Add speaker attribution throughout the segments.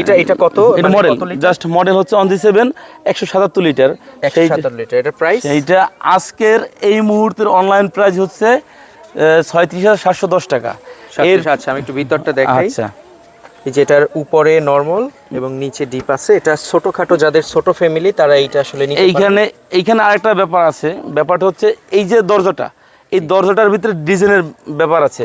Speaker 1: এটা এটা কত?
Speaker 2: এটা মডেল জাস্ট মডেল হচ্ছে সেভেন একশো সাতাত্তর লিটার
Speaker 1: লিটার এটা প্রাইস
Speaker 2: সেইটা আজকের এই মুহূর্তের অনলাইন প্রাইস হচ্ছে ছয়ত্রিশ হাজার সাতশো দশ টাকা। এর
Speaker 1: আচ্ছা আমি একটু ভিতরটা দেখাই।
Speaker 2: আচ্ছা।
Speaker 1: এই যেটার উপরে নরমাল এবং নিচে ডিপ আছে এটা ছোটখাটো যাদের ছোট ফ্যামিলি তারা এইটা আসলে
Speaker 2: এইখানে এইখানে আরেকটা ব্যাপার আছে। ব্যাপারটা হচ্ছে এই যে দরজাটা এই দরজাটার ভিতরে ডিজাইনের ব্যাপার আছে।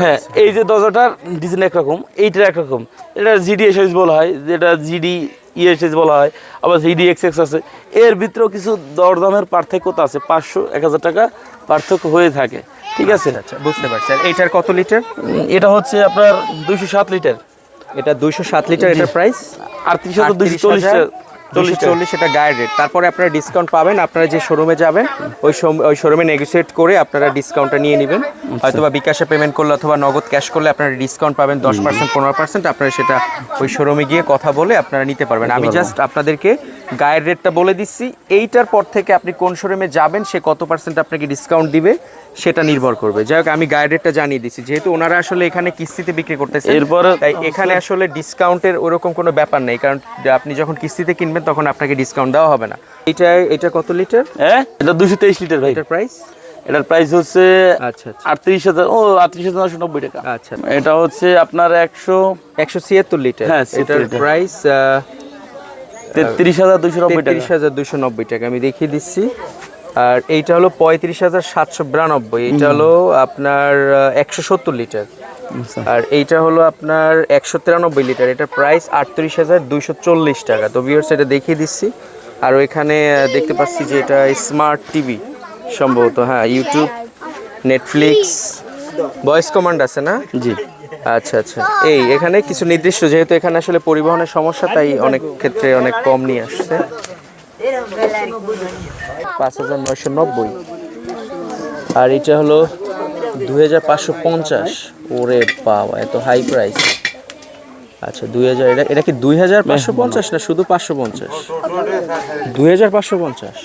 Speaker 2: হ্যাঁ এই যে দরজাটার ডিজাইন একরকম এইটার একরকম। এটা জিডি এস বলা হয় যেটা জিডি ইএসএস বলা হয় আবার জিডি এক্স এক্স আছে। এর ভিতরেও কিছু দরদামের পার্থক্য তো আছে পাঁচশো এক হাজার টাকা পার্থক্য হয়ে থাকে। ঠিক আছে?
Speaker 1: আচ্ছা বুঝতে পারছি। এইটার কত লিটার?
Speaker 2: এটা হচ্ছে আপনার দুইশো সাত লিটার।
Speaker 1: এটা দুইশো সাত লিটার এটার প্রাইস
Speaker 2: আটত্রিশ হাজার দুইশো চল্লিশ
Speaker 1: চল্লিশ চল্লিশ এটা গায়ের রেট তারপরে আপনারা ডিসকাউন্ট পাবেন আপনারা যে শোরুমে যাবেন ওই ওই শোরুমে নেগোসিয়েট করে আপনারা ডিসকাউন্টটা নিয়ে নেবেন। হয়তো বা বিকাশে পেমেন্ট করলে অথবা নগদ ক্যাশ করলে আপনারা ডিসকাউন্ট পাবেন দশ পার্সেন্ট পনেরো পার্সেন্ট আপনারা সেটা ওই শোরুমে গিয়ে কথা বলে আপনারা নিতে পারবেন। আমি জাস্ট আপনাদেরকে গায়ের রেটটা বলে দিচ্ছি। এইটার পর থেকে আপনি কোন শোরুমে যাবেন সে কত পার্সেন্ট আপনাকে ডিসকাউন্ট দিবে সেটা নির্ভর করবে। যাই হোক আমি গায়ের রেটটা জানিয়ে দিচ্ছি। যেহেতু ওনারা আসলে এখানে কিস্তিতে বিক্রি করতেছে
Speaker 2: এরপরে-
Speaker 1: তাই এখানে আসলে ডিসকাউন্টের ওরকম কোনো ব্যাপার নেই। কারণ আপনি যখন কিস্তিতে কিনবেন তখন আপনাকে ডিসকাউন্ট দেওয়া হবে না। এটা এটা কত লিটার
Speaker 2: হ্যাঁ? এটা দুশো তেইশ লিটার ভাই।
Speaker 1: এটার প্রাইস
Speaker 2: এটার প্রাইস হচ্ছে
Speaker 1: আচ্ছা আচ্ছা।
Speaker 2: আটত্রিশ হাজার ও আটত্রিশ হাজার নশো নব্বই টাকা।
Speaker 1: আচ্ছা
Speaker 2: এটা হচ্ছে আপনার একশো
Speaker 1: একশো ছিয়াত্তর লিটার
Speaker 2: হ্যাঁ,
Speaker 1: এটার প্রাইস
Speaker 2: তেত্রিশ হাজার দুশো নব্বই
Speaker 1: তেত্রিশ হাজার দুশো নব্বই টাকা আমি দেখিয়ে দিচ্ছি। আর এইটা হলো পঁয়ত্রিশ হাজার সাতশো বিরানব্বই এটা হলো আপনার একশো সত্তর লিটার আর এইটা হলো আপনার একশো তিরানব্বই লিটার এটার প্রাইস আটত্রিশ হাজার দুইশো চল্লিশ টাকা। তো ভিউয়ার্স এটা দেখিয়ে দিচ্ছি। আর ওইখানে দেখতে পাচ্ছি যে এটা স্মার্ট টিভি সম্ভবত হ্যাঁ ইউটিউব নেটফ্লিক্স ভয়েস কমান্ড আছে না?
Speaker 2: জি।
Speaker 1: আচ্ছা আচ্ছা। এই এখানে কিছু নির্দিষ্ট যেহেতু এখানে আসলে পরিবহনের সমস্যা তাই অনেক ক্ষেত্রে অনেক কম নিয়ে আসছে। পাঁচ হাজার নয়শো নব্বই। আর এটা হলো দুই হাজার পাঁচশো পঞ্চাশ। ওরে বাবা এত হাই প্রাইস আচ্ছা দুই হাজার এটা এটা কি দুই হাজার পাঁচশো পঞ্চাশ না শুধু পাঁচশো পঞ্চাশ? দুই হাজার পাঁচশো পঞ্চাশ।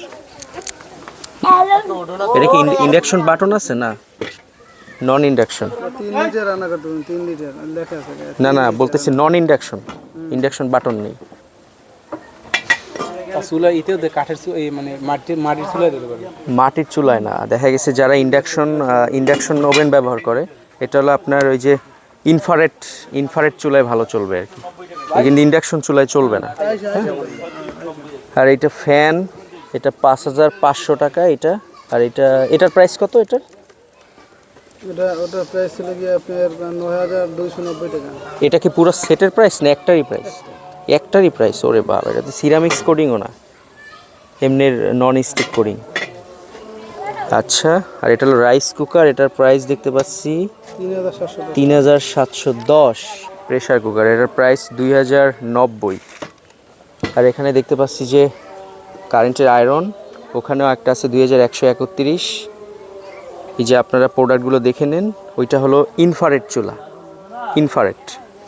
Speaker 1: এটা কি ইন্ডাকশন বাটন আছে? না। নন ইন্ডাকশন না না বলতেছি নন ইন্ডাকশন ইন্ডাকশন বাটন নেই
Speaker 3: চুলা ইতেও কাঠের মানে মাটির মাটির চুলা দিতে পারবেন
Speaker 1: মাটির চুলায় না। দেখা গেছে যারা ইন্ডাকশন ইন্ডাকশন ওভেন ব্যবহার করে এটা হলো আপনার ওই যে ইনফারেট ইনফারেট চুলায় ভালো চলবে আর কি। কিন্তু ইন্ডাকশন চুলায় চলবে না। হ্যাঁ? আর এটা ফ্যান এটা পাঁচ হাজার পাঁচশো টাকা এটা। আর এটা এটার প্রাইস কত এটার?
Speaker 3: ওটা ওটা প্রাইস ছিল গিয়ে আপনার নয় হাজার দুইশো নব্বই টাকা।
Speaker 1: এটা কি পুরো সেটের প্রাইস না একটারই প্রাইস একটারই প্রাইস ওরে বাবা এটা তো সিরামিক্স কোডিংও না। এমনি নন স্টিক কোডিং আচ্ছা আর এটা হলো রাইস কুকার এটার প্রাইস দেখতে পাচ্ছি।
Speaker 3: তিন হাজার সাতশো
Speaker 1: তিন হাজার সাতশো দশ প্রেশার কুকার এটার প্রাইস দুই হাজার নব্বই। আর এখানে দেখতে পাচ্ছি যে কারেন্টের আয়রন, ওখানেও একটা আছে দুই হাজার একশো একত্রিশ। এই যে আপনারা প্রোডাক্টগুলো দেখে নেন, ওইটা হলো ইনফারেট চুলা ইনফারেট